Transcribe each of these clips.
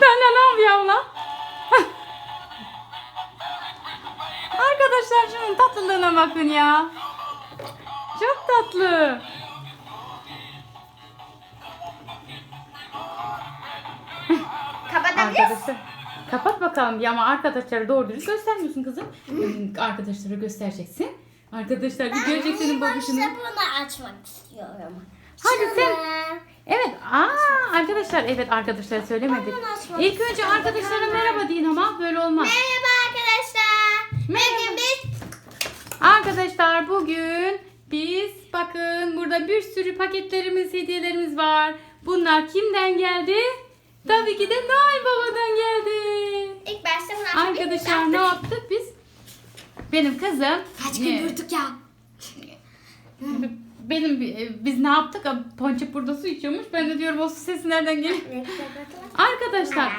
Tane ne yapıyor abla? Arkadaşlar şunun tatlılığına bakın ya. Çok tatlı. Arkadaşlar kapat bakalım ya ama arkadaşlara doğru dürüst göstermiyorsun kızım. Arkadaşlara göstereceksin. Arkadaşlar bir görecek senin babuşunu. Ben bunu açmak istiyorum. Hadi sen. Evet. Aa arkadaşlar evet arkadaşlara söylemedik. İlk önce arkadaşlara merhaba deyin ama böyle olmaz. Merhaba arkadaşlar. Merhaba. Biz Arkadaşlar bugün biz bakın burada bir sürü paketlerimiz, hediyelerimiz var. Bunlar kimden geldi? Tabii ki de Noel Baba'dan geldi. ilk başta bunu Arkadaşlar ne yaptık biz? Benim kızım. Kaç gün durduk ya. Benim e, biz ne yaptık? Ponçik burada su içiyormuş. Ben de diyorum o su sesi nereden geliyor? Arkadaşlar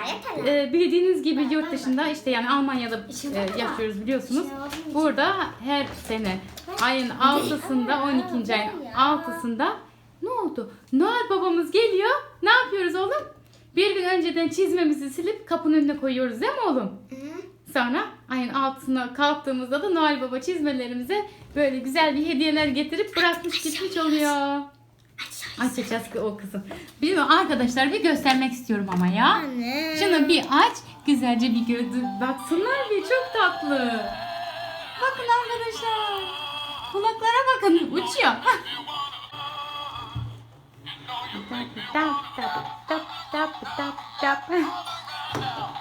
e, bildiğiniz gibi yurt dışında işte yani Almanya'da e, yaşıyoruz biliyorsunuz. Burada her sene ayın 6'sında 12. ayın 6'sında ne oldu? Noel babamız geliyor. Ne yapıyoruz oğlum? Bir gün önceden çizmemizi silip kapının önüne koyuyoruz değil mi oğlum? Sonra ayın altısına kalktığımızda da Noel Baba çizmelerimize böyle güzel bir hediyeler getirip bırakmış gitmiş oluyor. Açacağız o kızım. Bir arkadaşlar bir göstermek istiyorum ama ya. Anne. Şunu bir aç. Güzelce bir gördü. Baksınlar bir çok tatlı. Bakın arkadaşlar. Kulaklara bakın uçuyor. Niye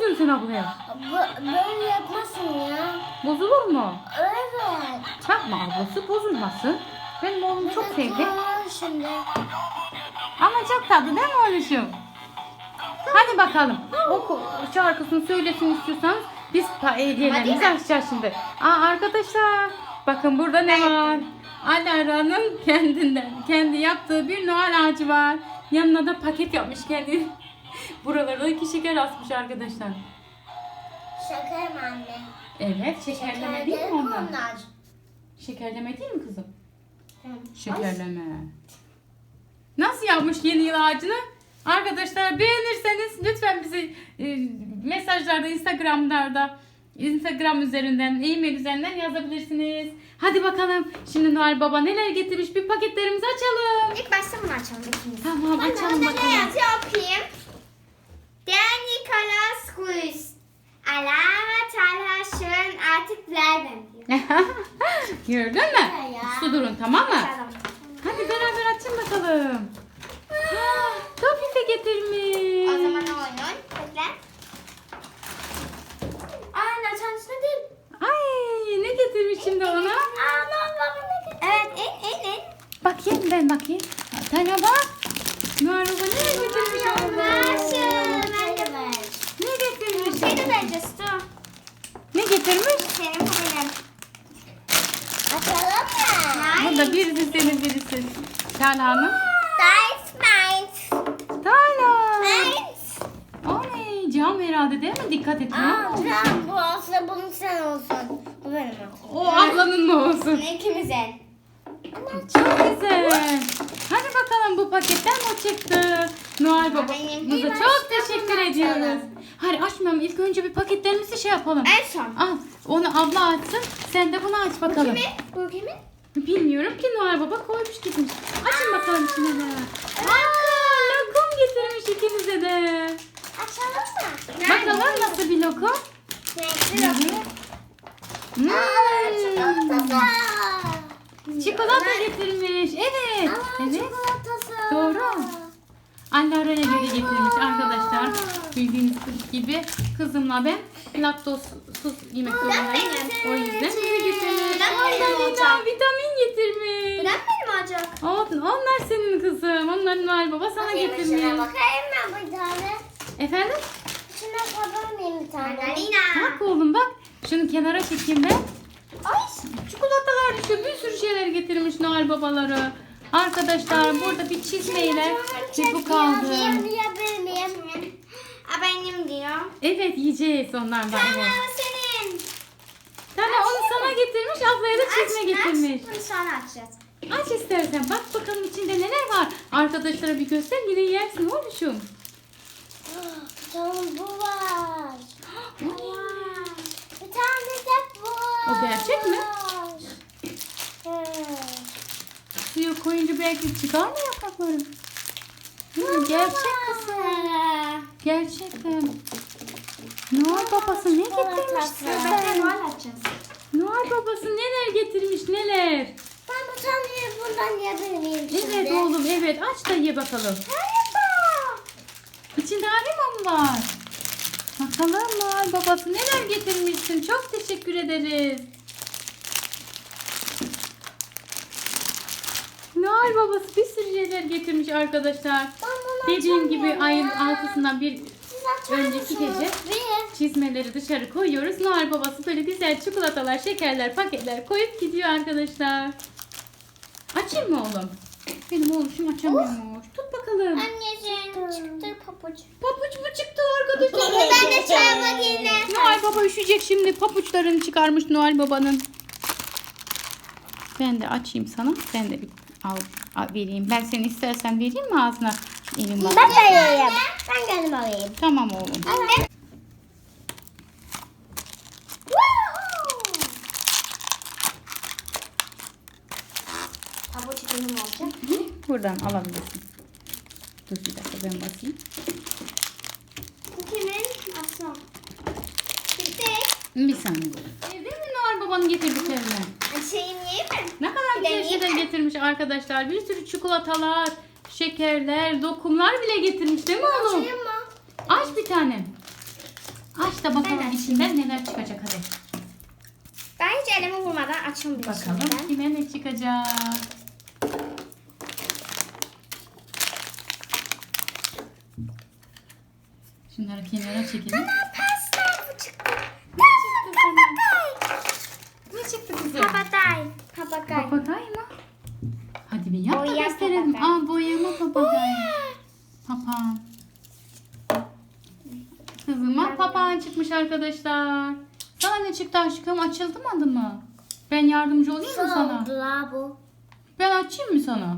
kızıyorsun ablaya? Bu, böyle yapmasın ya. Bozulur mu? Evet. Çakma ablası bozulmasın. Benim oğlum çok sevdi. Şimdi. Ama çok tatlı değil mi oğluşum? Hadi bakalım. O şarkısını söylesin istiyorsanız biz pa- hediyelerimizi açacağız şimdi. Aa arkadaşlar bakın burada ne var? Alara'nın kendinden kendi yaptığı bir Noel ağacı var. Yanına da paket yapmış kendi. Buralara da iki şeker asmış arkadaşlar. Şaka mı anne? Evet şekerleme değil mi onlar? onlar. Şekerleme değil mi kızım? Hı. Şekerleme. Nasıl yapmış yeni yıl ağacını? Arkadaşlar beğenirseniz lütfen bize e, mesajlarda, Instagram'larda, Instagram üzerinden, e-mail üzerinden yazabilirsiniz. Hadi bakalım. Şimdi Noel Baba neler getirmiş? Bir paketlerimizi açalım. İlk başta bunu açalım. Tamam açalım Ne bakalım. yazıyor okuyayım. Der Nikolaus grüßt. Alara Talha schön artık diyor. Gördün mü? Su durun tamam mı? Hadi beraber açın bakalım. Topi de getirmiş. O zaman oyun. Bekle. Aa açan değil. Ay ne getirmiş şimdi ona? Aa ne baba ne Evet en en en. Bakayım ben bakayım. Tane bak. Noel Baba ne getirmiş ona? Başım. Ben de ver. Ne getirmiş? Seni vereceğiz dur. Ne getirmiş? Senin benim. Açalım mı? Burada birisi senin birisi. Talha'nın. Deins meins. Talha. Meins. Oley cam herhalde değil mi? Dikkat et. Aa tamam bu olsa bunun sen olsun. Bu benim olsun. O ablanın mı olsun? İkimizin. Çok güzel. Hadi bakalım bu paketten ne çıktı? Noel Benim babamıza bir çok başka teşekkür ediyoruz. Hayır açmayalım. İlk önce bir paketlerimizi şey yapalım. En son. Al onu abla açsın. Sen de bunu aç bakalım. Kimin? Bu kimin? Bilmiyorum ki Noel Baba koymuş gitmiş. Açın bakalım içine de. Aa, lokum getirmiş ikinize de. Açalım mı? Bakalım nasıl bir lokum? Renkli lokum. Hmm. Çikolatası. Çikolata getirmiş. Evet. Aa, Evet. çikolatası. Doğru. Anne araya göre getirmiş arkadaşlar. Bildiğiniz gibi kızımla ben laktozsuz yemek zorundayım. O yüzden bize getirmiş. Olacak. vitamin getirmiş. Neden benim olacak? Onlar senin kızım. Onlar Noel Baba sana Bakayım getirmiş. içine bakayım ben bir tane. Efendim? İçine koyalım bir tane. Mandalina. Bak oğlum bak. Şunu kenara çekeyim ben. Ay. Çikolatalar düşüyor. Bir sürü şeyler getirmiş Noel babaları. Arkadaşlar burada bir çizmeyle bu kaldı. Benim diyor. Evet yiyeceğiz onlardan. Tamam Evet. senin. Tane onu sana getirmiş, ablaya da çizme getirmiş. Aç. Bunu sonra açacağız. Aç istersen bak bakalım içinde neler var. Arkadaşlara bir göster yine yersin oğluşum. Tamam bu var. O ne? Bir tane de bu. O gerçek mi? Evet. Suya koyunca belki çıkar mı yaprakları? Hı, gerçek kızım. Gerçekten. Noel babası ne getirmiş size? Noel babası neler getirmiş neler? Ben bu taneyi bundan yiyebilir miyim şimdi? Evet oğlum evet aç da ye bakalım. Merhaba. İçinde arima mı var? Bakalım Noel babası neler getirmişsin. Çok teşekkür ederiz. Noel babası bir sürü şeyler getirmiş arkadaşlar. Dediğim gibi ayın altısından bir önceki gece çizmeleri dışarı koyuyoruz. Noel babası böyle güzel çikolatalar, şekerler, paketler koyup gidiyor arkadaşlar. Açayım mı oğlum? Benim oğlum açamıyormuş. Tut bakalım. Anneciğim çıktı papuç. Papuç mu çıktı arkadaşlar? Ben de çay yine. Noel Baba üşüyecek şimdi. Papuçlarını çıkarmış Noel Baba'nın. Ben de açayım sana. Ben de bir al, al vereyim. Ben seni istersen vereyim mi ağzına? Elin bak. Ben de yiyeyim. Ben kendim alayım. Tamam oğlum. Benim olacak. Hı, Buradan alabilirsin. Dur bir dakika ben basayım. Bu kimin? Aslan. Bitti. Bir saniye. Baba'nın getirdiklerini? Açayım yiyeyim mi? Ne kadar güzel Deneyeyim şeyler mi? getirmiş arkadaşlar. Bir sürü çikolatalar, şekerler, dokumlar bile getirmiş değil mi oğlum? Açayım mı? Aç bir tane. Aç da bakalım Ben içinden neler çıkacak hadi. Ben hiç elimi vurmadan açamıyorum. Bakalım kime ne çıkacak. Şunları kenara çekelim. Pasta bu çıktı. Ne çıktı sana? Ne çıktı kızım? Papatay. Papagay mı? Hadi bir yap da Boya gösterelim. papagay. Aa boyama papagay. Papağan. Kızıma papağan çıkmış arkadaşlar. Sana ne çıktı aşkım? Açıldı mı? Ben yardımcı olayım mı sana? Oldu bu. Ben açayım mı sana?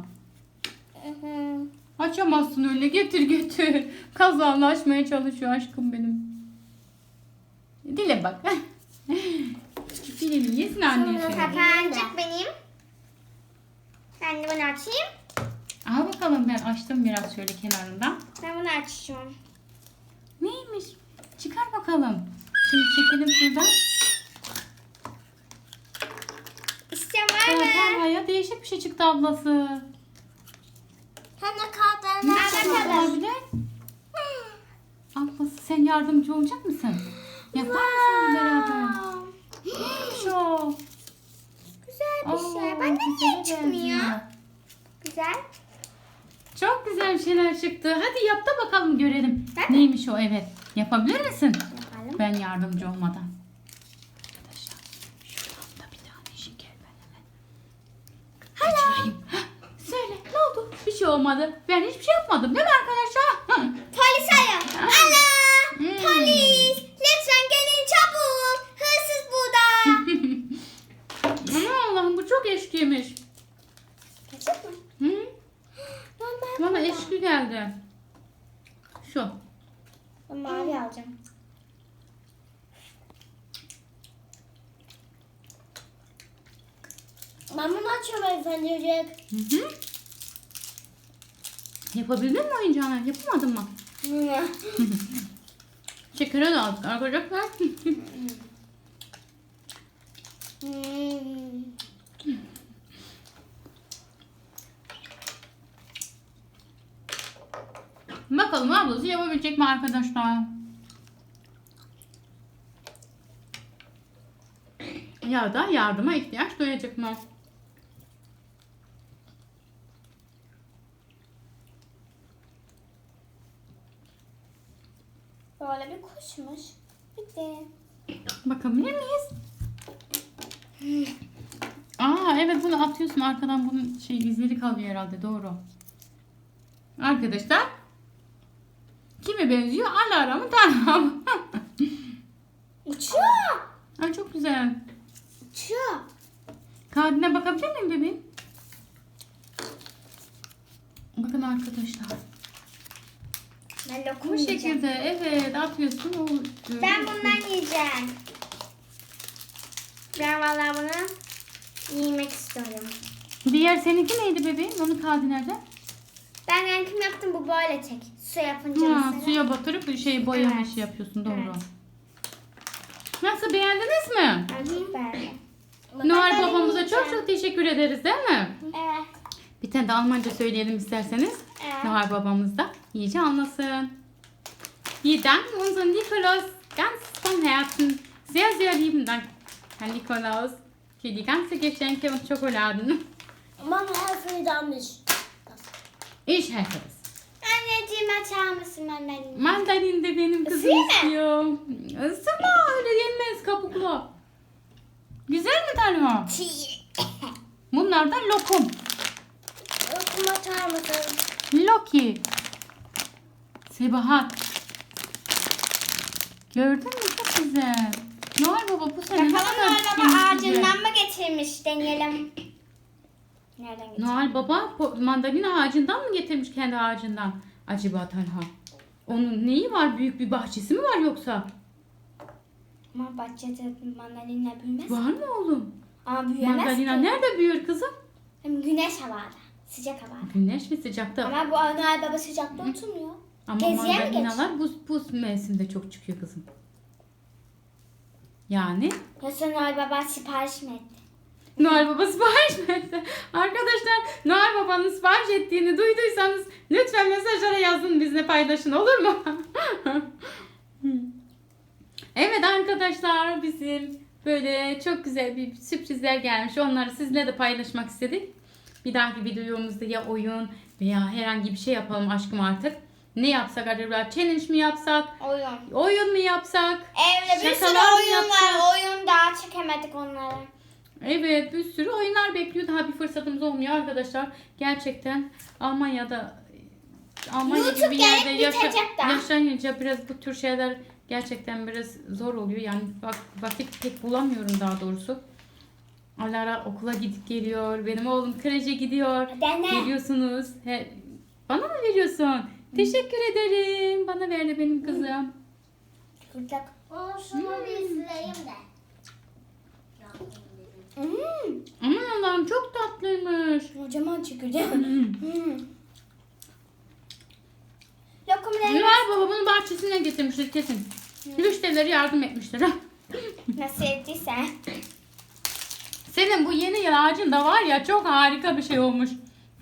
Açamazsın öyle. Getir getir. Kazanla açmaya çalışıyor aşkım benim. Dile bak. Dilini yesin anneciğim. kapancık benim. Ben de bunu açayım. Al bakalım ben açtım biraz şöyle kenarından. Ben bunu açacağım. Neymiş? Çıkar bakalım. Şimdi çekelim şuradan. İsteyen var mı? Talha'ya değişik bir şey çıktı ablası. Sen de kağıtlarını Ne çıktı olabilir? Ablası sen yardımcı olacak mısın? Yapar mısın beraber? Neymiş o? Güzel bir Aa, şey. Ben de güzele niye çıkmıyor? benziyor. Güzel. Çok güzel şeyler çıktı. Hadi yap da bakalım görelim. Ben mi? Neymiş o evet. Yapabilir misin? Yapalım. Ben yardımcı olmadan. Arkadaşlar şuradan da bir tane şeker ben hemen kaçırayım. Hah, Söyle ne oldu? Bir şey olmadı. Ben hiçbir şey yapmadım değil mi arkadaşlar? Polis arıyor. Alo. Hmm. Polis. Lütfen gelin çabuk. Hırsız burada. Aman Allah'ım bu çok eşkiymiş. Gerçek mi? Hı? Ben Bana eşki geldi. Şu. Ben mavi alacağım. Ben bunu efendim. Hı hı. Yapabildin mi oyuncağını? Yapamadın mı? Şekere de aldık arkadaşlar. Bakalım ablası yapabilecek mi arkadaşlar? Ya da yardıma ihtiyaç duyacak mı? Böyle bir kuşmuş. Bitti. Bakalım ne miyiz? Aa evet bunu atıyorsun arkadan bunun şey izleri kalıyor herhalde doğru. Arkadaşlar kime benziyor? Alara mı Tanrı mı? Uçuyor. Ay çok güzel. Uçuyor. Kağıdına bakabilir miyim bebeğim? Bakın arkadaşlar bir de. Evet atıyorsun. O, Ben bundan yiyeceğim. Ben vallahi bunu yemek istiyorum. Diğer seninki neydi bebeğim? Onun kağıdı nerede? Ben renkim yaptım bu böyle çek. Su yapınca Ha, mesela. suya batırıp şey boyama Evet. işi yapıyorsun doğru. Evet. Nasıl beğendiniz mi? Ben çok beğendim. Noel Ben babamıza çok yiyeceğim. çok teşekkür ederiz değil mi? Evet. Bir tane de Almanca söyleyelim isterseniz. Evet. Noel babamız da iyice anlasın. Wir danken unseren Nikolaus ganz von Herzen. Sehr, sehr lieben Dank, Herr Nikolaus, für die ganzen Geschenke und Schokoladen. Mama şeyi danmış. Ich helfe es. Anneciğim açar mısın mandalini? Mandalin de benim kızım Isırayım mı? istiyor. Isırma öyle yenmez kabuklu. Güzel mi Talha? Bunlar da lokum. Okum açar mısın? Loki. Sebahat. Gördün mü çok güzel. Noel Baba bu sene ne Bakalım kadar Noel Baba ağacından mı getirmiş? Deneyelim. Nereden getirmiş? Noel Baba po- mandalina ağacından mı getirmiş kendi ağacından? Acaba Talha? Onun neyi var? Büyük bir bahçesi mi var yoksa? Ama bahçede mandalina büyümez. Var mı oğlum? Ama büyüyemez Mandalina ki. nerede büyür kızım? Hem güneş havada. Sıcak havada. Güneş mi sıcakta? Ama bu Noel Baba sıcakta oturmuyor. Ama Geziye mi mandalinalar buz, buz mevsiminde çok çıkıyor kızım. Yani Yoksa Noel Baba sipariş mi etti? Noel Baba sipariş mi etti? Arkadaşlar Noel Baba'nın sipariş ettiğini duyduysanız lütfen mesajlara yazın bizle paylaşın olur mu? evet arkadaşlar bizim böyle çok güzel bir sürprizler gelmiş. Onları sizinle de paylaşmak istedik. Bir dahaki videomuzda ya oyun veya herhangi bir şey yapalım aşkım artık. Ne yapsak acaba? Challenge mi yapsak? Oyun. Oyun mu yapsak? Evde bir sürü Şakalar mı oyun yapsak? var. Oyun daha çekemedik onları. Evet bir sürü oyunlar bekliyor. Daha bir fırsatımız olmuyor arkadaşlar. Gerçekten Almanya'da Almanya YouTube gibi bir yerde gelip yaşa, bitecek daha. yaşayınca biraz bu tür şeyler gerçekten biraz zor oluyor. Yani bak, vakit pek bulamıyorum daha doğrusu. Alara okula gidip geliyor. Benim oğlum kreşe gidiyor. Dene. Geliyorsunuz. He, bana mı veriyorsun? Teşekkür ederim. Bana verdi benim kızım. Kıracak. Şunu bir sileyim de. Hmm. Aman Allah'ım çok tatlıymış. Kocaman çıkacak. Hmm. Hmm. Lokumları Noel Baba bunu bahçesine getirmiştir kesin. Müşterileri yardım etmişler. ha. nasıl ettiyse. Senin bu yeni yıl ağacın da var ya çok harika bir şey olmuş.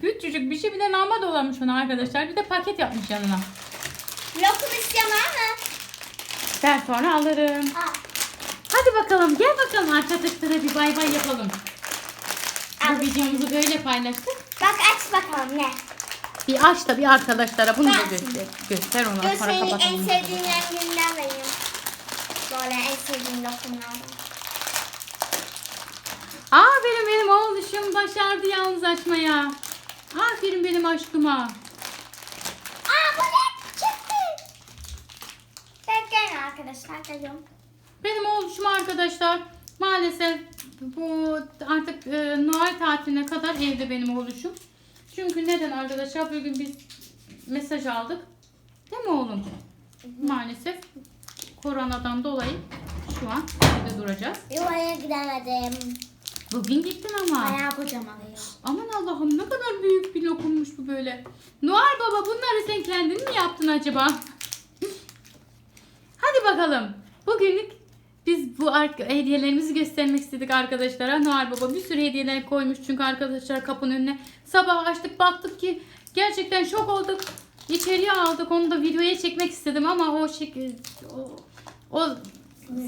Küçücük bir şey bir de lamba dolamış ona arkadaşlar. Bir de paket yapmış yanına. Lokum var mı? Ben sonra alırım. Al. Hadi bakalım gel bakalım arkadaşlara bir bay bay yapalım. Bu Al. videomuzu böyle paylaştık. Bak aç bakalım ne? Bir aç da bir arkadaşlara bunu da göster. Göster ondan Dur sonra senin en kapatalım. sevdiğin renginden vereyim. Böyle en sevdiğin lokumlardan. Aferin benim oğluşum başardı yalnız açmaya. Aferin benim aşkıma. Aa bu ne? Çıktı. Bekleyin arkadaşlar geliyorum. Benim oğluşum arkadaşlar maalesef bu artık e, Noel tatiline kadar evde benim oğluşum. Çünkü neden arkadaşlar bugün biz mesaj aldık. Değil mi oğlum? Maalesef koronadan dolayı şu an evde duracağız. Yuvaya gidemedim. Bugün gittin ama. Bayağı kocaman ya. Aman Allah'ım ne kadar büyük bir lokummuş bu böyle. Noel Baba bunları sen kendin mi yaptın acaba? Hadi bakalım. Bugünlük biz bu hediyelerimizi göstermek istedik arkadaşlara. Noel Baba bir sürü hediyeler koymuş çünkü arkadaşlar kapının önüne. Sabah açtık baktık ki gerçekten şok olduk. İçeriye aldık onu da videoya çekmek istedim ama o şekil o, o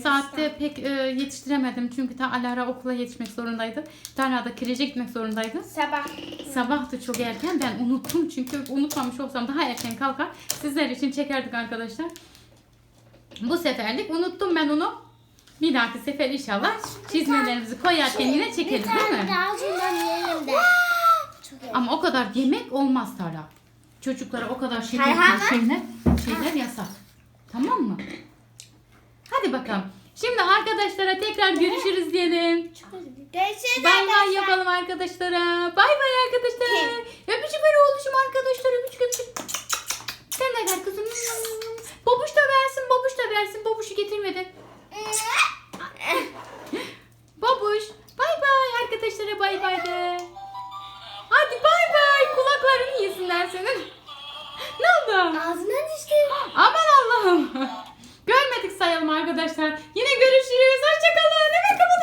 saatte pek e, yetiştiremedim çünkü ta Alara okula yetişmek zorundaydı. Talha da kreşe gitmek zorundaydı. Sabah. Sabah da çok erken ben unuttum çünkü unutmamış olsam daha erken kalkar sizler için çekerdik arkadaşlar. Bu seferlik unuttum ben onu. Bir dahaki sefer inşallah çizmelerimizi koyarken yine çekeriz değil mi? daha şundan yiyelim de. Çok iyi. Ama o kadar yemek olmaz Tara. Çocuklara o kadar şey Hay hay. şeyler, şeyler yasak. Tamam mı? Hadi bakalım. Şimdi arkadaşlara tekrar görüşürüz diyelim. Görüşürüz Bay bay yapalım arkadaşlara. Bay bay arkadaşlar. Öpücük ver oğluşum arkadaşlar. Öpücük öpücük. Sen de gel kızım. Babuş da versin. Babuş da versin. Babuşu getirmedin. Babuş. Bay bay arkadaşlara bay bay de. Hadi bay bay. Kulaklarını yesinler senin. Ne oldu? Ağzından düştü. Aman Allah'ım sayalım arkadaşlar. Yine görüşürüz. Hoşçakalın. Hemen kapatın.